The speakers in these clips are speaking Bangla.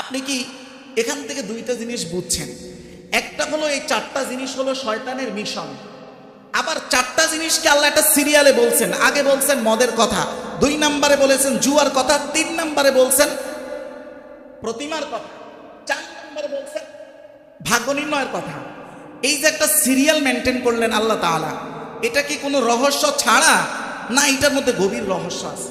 আপনি কি এখান থেকে দুইটা জিনিস বুঝছেন? একটা হলো এই চারটা জিনিস হলো শয়তানের মিশন। আবার চারটা জিনিসকে আল্লাহ একটা সিরিয়ালে বলছেন। আগে বলছেন মদের কথা, দুই নম্বরে বলেছেন জুয়ার কথা, তিন নম্বরে বলছেন প্রতিমার কথা, চার নম্বরে বলছেন ভাগ্য নির্ণয়ের কথা। এই যে একটা সিরিয়াল মেনটেন করলেন আল্লাহ তাআলা, এটা কি কোনো রহস্য ছাড়া না এটার মধ্যে গভীর রহস্য আছে?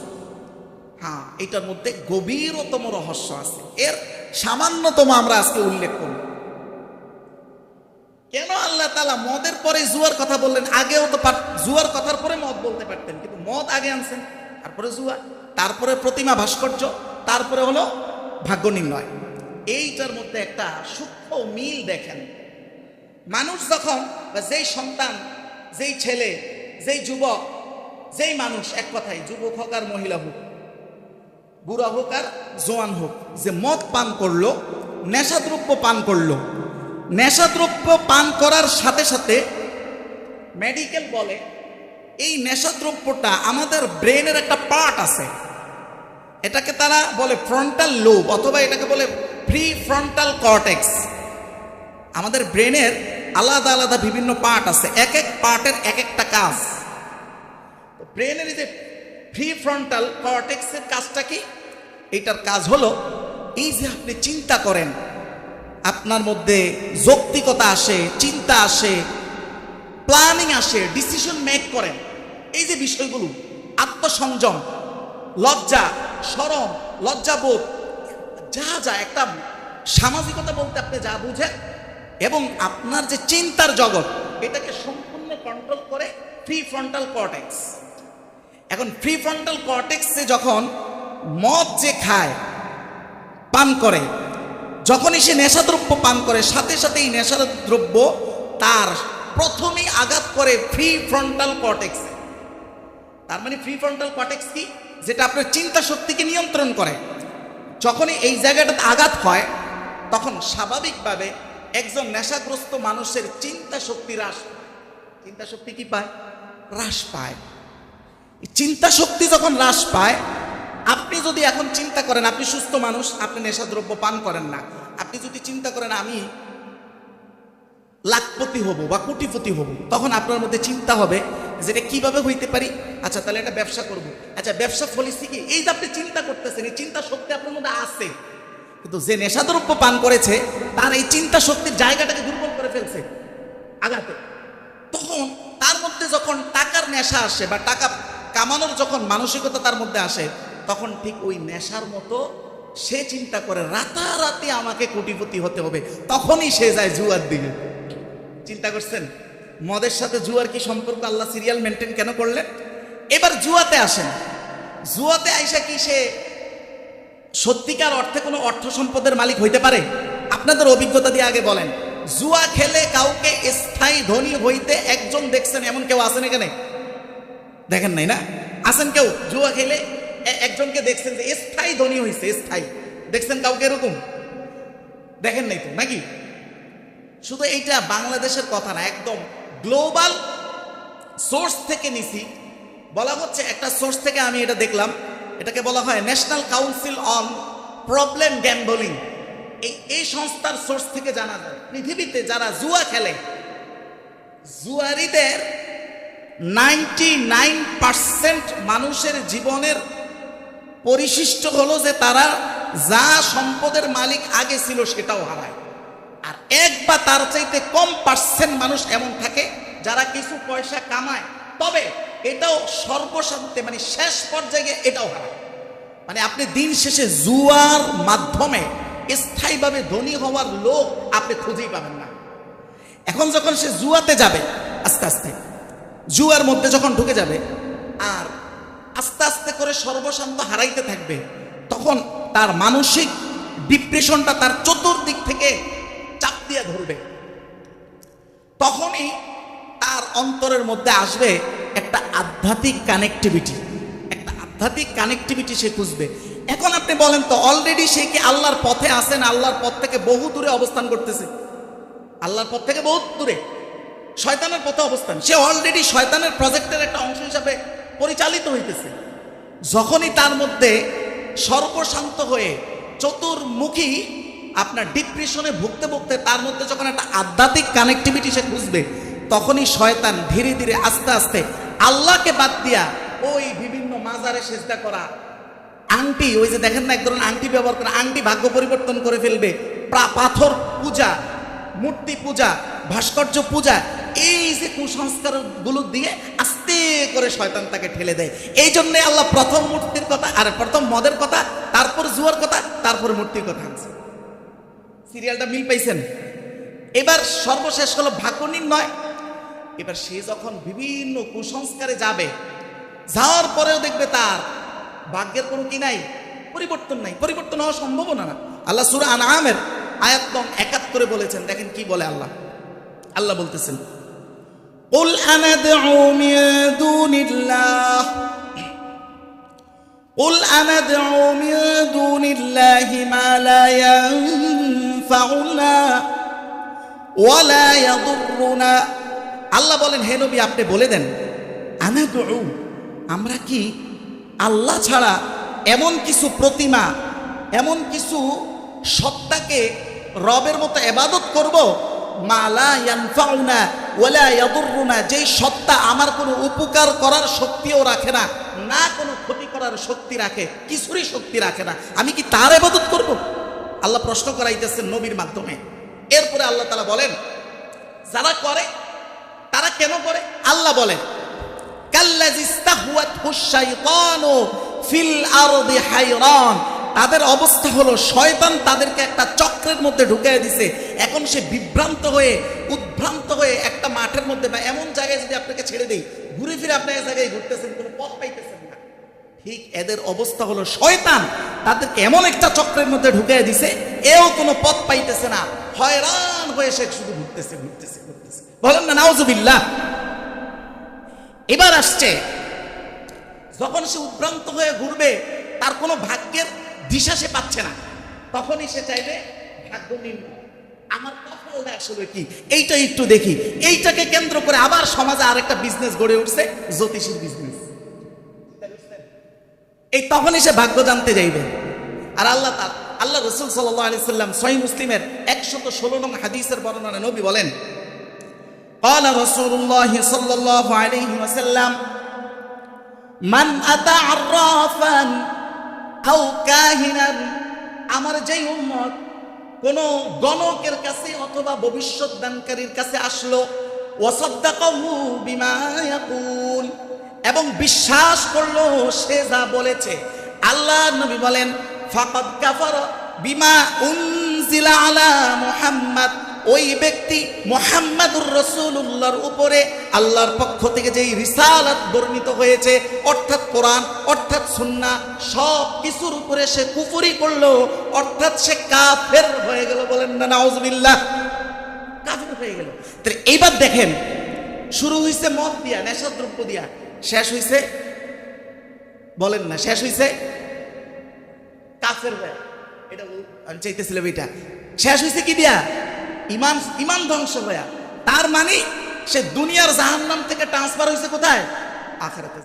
হ্যাঁ এটার মধ্যে গভীরতম রহস্য আছে। এর সামান্যতম আমরা আজকে উল্লেখ করব। কেন আল্লাহ তালা মদের পরে জুয়ার কথা বললেন? আগেও তো জুয়ার কথার পরে মদ বলতে পারতেন, কিন্তু মদ আগে আনছেন। তারপরে জুয়া, তারপরে প্রতিমা ভাস্কর্য, তারপরে হলো ভাগ্য নির্ণয়। এইটার মধ্যে একটা সূক্ষ্ম মিল দেখেন। মানুষ যখন বা যেই সন্তান, যেই ছেলে, যেই যুবক, যেই মানুষ, এক কথায়, যুবক হোক আর মহিলা হোক বুড়া হোক আর জোয়ান হোক, যে মদ পান করল, নেশাদ্রব্য পান করল। নেশাদ্রব্য পান করার সাথে সাথে মেডিকেল বলে, এই নেশাদ্রব্যটা আমাদের ব্রেনের একটা পার্ট আছে। এটাকে তারা বলে ফ্রন্টাল লোব অথবা এটাকে বলে প্রি ফ্রন্টাল কর্টেক্স আমাদের ব্রেনের আলাদা আলাদা বিভিন্ন পার্ট আছে, এক এক পার্টের এক একটা কাজ। ব্রেনের যে ফ্রি ফ্রন্টাল কর্টেক্সের কাজটা কি? এইটার কাজ হলো, এই যে আপনি চিন্তা করেন, আপনার মধ্যে যৌক্তিকতা আসে, চিন্তা আসে প্ল্যানিং আসে ডিসিশন মেক করেন। এই যে বিষয়গুলো আত্মসংযম, লজ্জা সরম লজ্জাবোধ, যা যা, একটা সামাজিকতা বলতে আপনি যা বুঝেন, এবং আপনার যে চিন্তার জগৎ, এটাকে সম্পূর্ণ কন্ট্রোল করে ফ্রি ফ্রন্টাল কর্টেক্স এখন ফ্রি ফ্রন্টাল কর্টেক্সে যখন মদ যে খায়, পান করে, যখনই সে নেশাদ্রব্য পান করে, সাথে সাথে এই নেশাদ্রব্য তার প্রথমেই আঘাত করে ফ্রি ফ্রন্টাল কর্টেক্সে তার মানে ফ্রি ফ্রন্টাল কর্টেক্স কি? যেটা আপনার চিন্তা শক্তিকে নিয়ন্ত্রণ করে। যখনই এই জায়গাটাতে আঘাত হয়, তখন স্বাভাবিকভাবে একজন নেশাগ্রস্ত মানুষের চিন্তা শক্তি হ্রাস। চিন্তা শক্তি কি পায়? হ্রাস পায়। চিন্তা শক্তি যখন হ্রাস পায় আপনি যদি এখন চিন্তা করেন, আপনি সুস্থ মানুষ, আপনি নেশাদ্রব্য পান করেন না। আপনি যদি চিন্তা করেন, আমি লাখপতি হব বা কোটিপতি হব, তখন আপনার মধ্যে চিন্তা হবে যে এটা কীভাবে হইতে পারি? আচ্ছা তাহলে একটা ব্যবসা করব। আচ্ছা ব্যবসা পলিসি কি? এই যে আপনি চিন্তা করতেছেন, এই চিন্তা শক্তি আপনার মধ্যে আছে। কিন্তু যে নেশাদ্রব্য পান করেছে, তার এই চিন্তা শক্তির জায়গাটাকে দুর্বল করে ফেলছে আঘাতে। তখন তার মধ্যে যখন টাকার নেশা আসে বা টাকা কামানোর যখন মানসিকতা তার মধ্যে আসে তখন ঠিক ওই নেশার মতো সে চিন্তা করে, রাতারাতি আমাকে কোটিপতি হতে হবে। তখনই সে যায় জুয়ার দিকে। চিন্তা করছেন? মদের সাথে জুয়ার কি সম্পর্ক? আল্লাহ সিরিয়াল মেনটেন কেন করলেন? এবার জুয়াতে আসেন। জুয়াতে আইসা কি সে সত্যিকার অর্থে কোনো অর্থ সম্পদের মালিক হইতে পারে? আপনাদের অভিজ্ঞতা দিয়ে আগে বলেন। জুয়া খেলে কাউকে স্থায়ী ধনী হইতে একজন দেখছেন, এমন কেউ আছেন এখানে? দেখেন নাই না? আছেন কেউ? জুয়া খেলে একজনকে দেখছেন যে স্থায়ী ধনী হয়েছে স্থায়ী। দেখছেন কাউকে এরকম? দেখেন নাই তো, নাকি? শুধু এইটা বাংলাদেশের কথা না, একদম গ্লোবাল সোর্স থেকে নিছি। বলা হচ্ছে একটা সোর্স থেকে আমি এটা দেখলাম, এটাকে বলা হয় national council on problem gambling. এই এই সংস্থার সোর্স থেকে জানা যায়, পৃথিবীতে যারা জুয়া খেলে, জুয়ারিদের নাইনটি নাইন পার্সেন্ট মানুষের জীবনের পরিশিষ্ট হলো যে তারা যা সম্পদের মালিক আগে ছিল সেটাও হারায়। আর এক বা তার চাইতে কম পার্সেন্ট মানুষ এমন থাকে যারা কিছু পয়সা কামায়। তবে এটাও সর্বশান্তে মানে শেষ পর্যায়ে এটাও হারায়। মানে আপনি দিন শেষে জুয়ার মাধ্যমে স্থায়ীভাবে ধনী হওয়ার লোক আপনি খুঁজেই পাবেন না। এখন যখন সে জুয়াতে যাবে, আস্তে আস্তে, জুয়ার মধ্যে যখন ঢুকে যাবে আস্তে আস্তে করে সর্বশান্ত হারাইতে থাকবে। তখন তার মানসিক ডিপ্রেশনটা তার চতুর্দিক থেকে চাপ দিয়ে ধরবে। তখনই তার অন্তরের মধ্যে আসবে একটা আধ্যাত্মিক কানেক্টিভিটি একটা আধ্যাত্মিক কানেক্টিভিটি সে খুঁজবে। এখন আপনি বলেন তো অলরেডি সে কি আল্লাহর পথে আসেন আল্লাহর পথ থেকে বহু দূরে অবস্থান করতেছে? আল্লাহর পথ থেকে বহুত দূরে। শয়তানের পথে অবস্থান। সে অলরেডি শয়তানের প্রজেক্টের একটা অংশ হিসাবে পরিচালিত হইতেছে। যখনই তার মধ্যে সর্বশান্ত হয়ে চতুর্মুখী আপনার ডিপ্রেশনে ভুগতে ভুগতে তার মধ্যে যখন একটা আধ্যাত্মিক কানেক্টিভিটি সে খুঁজবে, তখনই শয়তান ধীরে ধীরে আস্তে আস্তে আল্লাহকে বাদ দিয়া ওই বিভিন্ন মাজারে সেজদা করা, আংটি, ওই যে দেখেন না, এক ধরনের আংটি ব্যবহার করে, আংটি ভাগ্য পরিবর্তন করে ফেলবে পাথর পূজা, মূর্তি পূজা, ভাস্কর্য পূজা, এই যে কুসংস্কারগুলো দিয়ে আস্তে করে শয়তান তাকে ঠেলে দেয়। এই জন্য আল্লাহ প্রথম মূর্তির কথা আর প্রথম মদের কথা, তারপর জুয়ার কথা, তারপর মূর্তির কথা আনছে। সিরিয়ালটা মিল পাইছেন? এবার সর্বশেষ হলো ভাগ্য নির্ণয় এবার সে যখন বিভিন্ন কুসংস্কারে যাবে, যাওয়ার পরেও দেখবে তার ভাগ্যের কোনো কি নাই, পরিবর্তন নাই। পরিবর্তন হওয়া সম্ভব না। আল্লাহ সুরা আনামের আয়াত নং একাত্তরে বলেছেন, দেখেন কি বলে আল্লাহ। আল্লাহ বলতেছেন قل أندعو من دون الله قل أندعو من دون الله ما لا ينفعنا ولا يضرنا আল্লাহ বলেন হে নবী আপনি বলে দেন আনাদু আমরা কি আল্লাহ ছাড়া এমন কিছু প্রতিমা এমন কিছু সত্তাকে রবের মতো এবাদত করব মালা ইয়ানফাউনা ইয়াদুররুনা যেই সত্তা আমার কোনো উপকার করার শক্তিও রাখে না না কোনো ক্ষতি করার শক্তি রাখে, কিছুরই শক্তি রাখে না, আমি কি তার এবাদত করব? আল্লাহ প্রশ্ন করাইতেছেন নবীর মাধ্যমে। এরপরে আল্লাহ তালা বলেন, যারা করে, তারা কেন করে? আল্লাহ বলেন কাল্লাজি ইস্তাহওয়াতহু শাইতানু ফিল আরদি হায়রান তাদের অবস্থা হলো শয়তান তাদেরকে একটা চক্রের মধ্যে ঢুকিয়ে দিছে। এখন সে বিভ্রান্ত হয়ে, উদ্ভ্রান্ত হয়ে একটা মাঠের মধ্যে বা এমন জায়গায় যদি আপনাকে ছেড়ে দেই, ঘুরে ফিরে আপনাকে জায়গায় ঘুরতেছেন, কোনো পথ পাইতেছেন না। ঠিক এদের অবস্থা হলো শয়তান তাদেরকে এমন একটা চক্রের মধ্যে ঢুকিয়ে দিছে, এও কোনো পথ পাইতেছে না। হয়রান হয়ে সে শুধু ঘুরতেছে ঘুরতেছে ঘুরতেছে। বলেন না, নাউজুবিল্লাহ। এবার আসছে, যখন সে উদ্ভ্রান্ত হয়ে ঘুরবে, তার কোনো ভাগ্যের দিশা সে পাচ্ছে না তখনই সে চাইবে ভাগ্য নির্ণয় আমার কপালটা আসলে কি এইটা একটু দেখি এইটাকে কেন্দ্র করে আবার সমাজে আরেকটা বিজনেস গড়ে উঠছে জ্যোতিষীর বিজনেস এই তখনই সে ভাগ্য জানতে যাইবে আর আল্লাহ তার আল্লাহ রসুল সাল্লাহ আলি সাল্লাম সহি মুসলিমের একশত ষোলো নং হাদিসের বর্ণনা নবী বলেন قال رسول الله صلى الله عليه وسلم من أتى عرافا আমার যেই উম্মত কোন গণকের কাছে অথবা ভবিষ্যৎ দানকারীর কাছে আসলো এবং বিশ্বাস করল সে যা বলেছে। আল্লাহ নবী বলেন, ফাকাদ কাফার বিমা উনজিলা আলা মোহাম্মদ। ওই ব্যক্তি মোহাম্মদুর রসুল্লাহর উপরে আল্লাহর পক্ষ থেকে যেই রিসালাত বর্ণিত হয়েছে, অর্থাৎ কোরআন, অর্থাৎ সুন্না সব কিছুর উপরে সে কুফুরি করল, অর্থাৎ সে কাফের হয়ে গেল বলেন না, নাউজুবিল্লাহ। কাফের হয়ে গেল। তাহলে এইবার দেখেন, শুরু হয়েছে মদ দিয়া, নেশাদ্রব্য দিয়া, শেষ হয়েছে বলেন না, শেষ হয়েছে কাফের এটা আমি চাইতেছিলাম এটা। শেষ হয়েছে কি দিয়া? ইমান ইমান ধ্বংস হইয়া তার মানে সে দুনিয়ার জাহান্নাম থেকে ট্রান্সফার হয়েছে কোথায়? আখেরাতে।